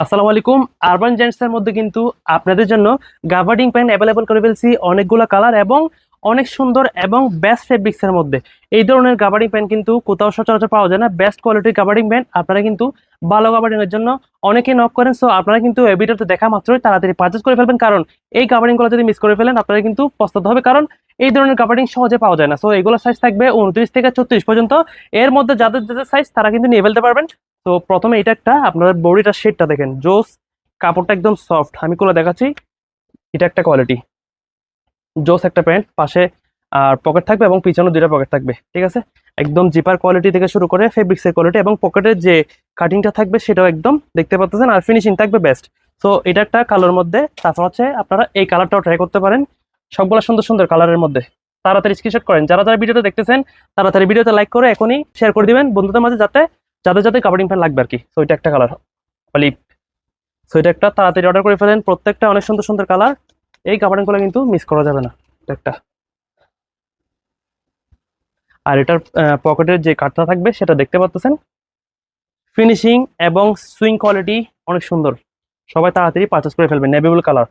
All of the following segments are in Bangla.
আসসালামু আলাইকুম। আরবান জেন্টসের মধ্যে কিন্তু আপনাদের জন্য গাভার্ডিং প্যান্ট অ্যাভেলেবল করে ফেলছি অনেকগুলো কালার এবং অনেক সুন্দর এবং বেস্ট ফেব্রিক্সের মধ্যে। এই ধরনের গাভার্ডিং প্যান্ট কিন্তু কোথাও সচরাচর পাওয়া যায় না। বেস্ট কোয়ালিটির গাভার্ডিং প্যান্ট আপনারা কিন্তু ভালো গাভার্ডিং এর জন্য অনেকে নক করেন। সো আপনারা কিন্তু এই ভিডিওতে দেখা মাত্রই তাড়াতাড়ি পারচেস করে ফেলবেন। কারণ এই গাভার্ডিংগুলো যদি মিস করে ফেলেন, আপনারা কিন্তু পস্তাতে হবে। কারণ এই ধরনের কাভারিং সহজে পাওয়া যায় না। সো এগুলো সাইজ থাকবে উনত্রিশ থেকে ছত্রিশ পর্যন্ত। এর মধ্যে যাদের যাদের সাইজ তারা কিন্তু নিয়ে ফেলতে পারবেন। তো প্রথমে এটা একটা, আপনার বডিটার শেডটা দেখেন। জোস, কাপড়টা একদম সফট আমি কোলে দেখাচ্ছি। এটা একটা কোয়ালিটি জোস একটা প্যান্ট, পাশে, আর পকেট থাকবে এবং পিছনে দুইটা পকেট থাকবে, ঠিক আছে? একদম জিপার কোয়ালিটি থেকে শুরু করে ফেব্রিক্সের কোয়ালিটি এবং পকেটের যে কাটিংটা থাকবে সেটাও একদম দেখতে পাচ্ছেন আর ফিনিশিং থাকবে বেস্ট তো এটা একটা কালার মধ্যে, তারপর হচ্ছে আপনারা এই কালারটাও ট্রাই করতে পারেন, সবগুলো সুন্দর সুন্দর কালারের মধ্যে। তাড়াতাড়ি স্ক্রিনশট করেন, যারা যারা ভিডিওটা দেখতেছেন, তাড়াতাড়ি ভিডিওতে লাইক করে এখনই শেয়ার করে দিবেন, বন্ধুদের মাঝে যাতে, যাদের যাদের কাভারিং প্যান্ট লাগবে আর কি সো এটা একটা কালার অলিভ সো এটা একটা তাড়াতাড়ি অর্ডার করে ফেলেন, প্রত্যেকটা অনেক সুন্দর সুন্দর কালার এই কাভারিংগুলো কিন্তু মিস করা যাবে না, একটা। আর এটার পকেটের যে কাঠটা থাকবে, সেটা দেখতে পাচ্ছেন ফিনিশিং এবং সুইং কোয়ালিটি অনেক সুন্দর। সবাই তাড়াতাড়ি পারচেস করে ফেলবেন নেভিবল কালার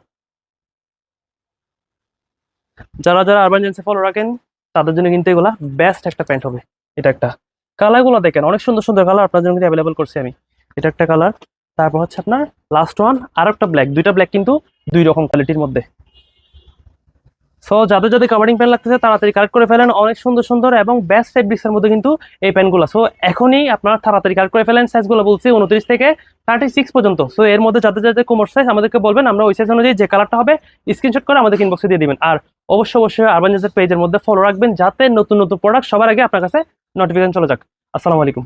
যারা যারা আরবান জেন্সে ফলো রাখেন, তাদের জন্য কিন্তু এগুলা বেস্ট একটা প্যান্ট হবে, এটা একটা। কালারগুলো দেখেন, অনেক সুন্দর সুন্দর কালার আপনার জন্য কিন্তু অ্যাভেলেবল করছি আমি। এটা একটা কালার তারপর হচ্ছে আপনার লাস্ট ওয়ান আর একটা ব্ল্যাক দুইটা ব্ল্যাক কিন্তু দুই রকম কোয়ালিটির মধ্যে। সো যাদের যাদের কাভারিং প্যান লাগতেছে, তাড়াতাড়ি কালেক্ট করে ফেলেন। অনেক সুন্দর সুন্দর এবং বেস্ট ফেব্রিক্সের মধ্যে কিন্তু এই প্যান্টগুলো সো এখনই আপনারা তাড়াতাড়ি কালেক্ট করে ফেলেন। সাইজগুলো বলছি, উনত্রিশ থেকে থার্টি সিক্স পর্যন্ত। সো এর মধ্যে যাদের যাদের কোমর সাইজ আমাদেরকে বলবেন। আমরা ওই সাইজ অনুযায়ী যে কালারটা হবে স্ক্রিনশট করে আমাদের ইনবক্সে দিয়ে দিবেন। আর অবশ্যই অবশ্যই আরবান পেজের মধ্যে ফলো রাখবেন, যাতে নতুন নতুন প্রোডাক্ট সবার আগে আপনার কাছে নোটিফিকেশন চলে যাক। আসসালামু আলাইকুম।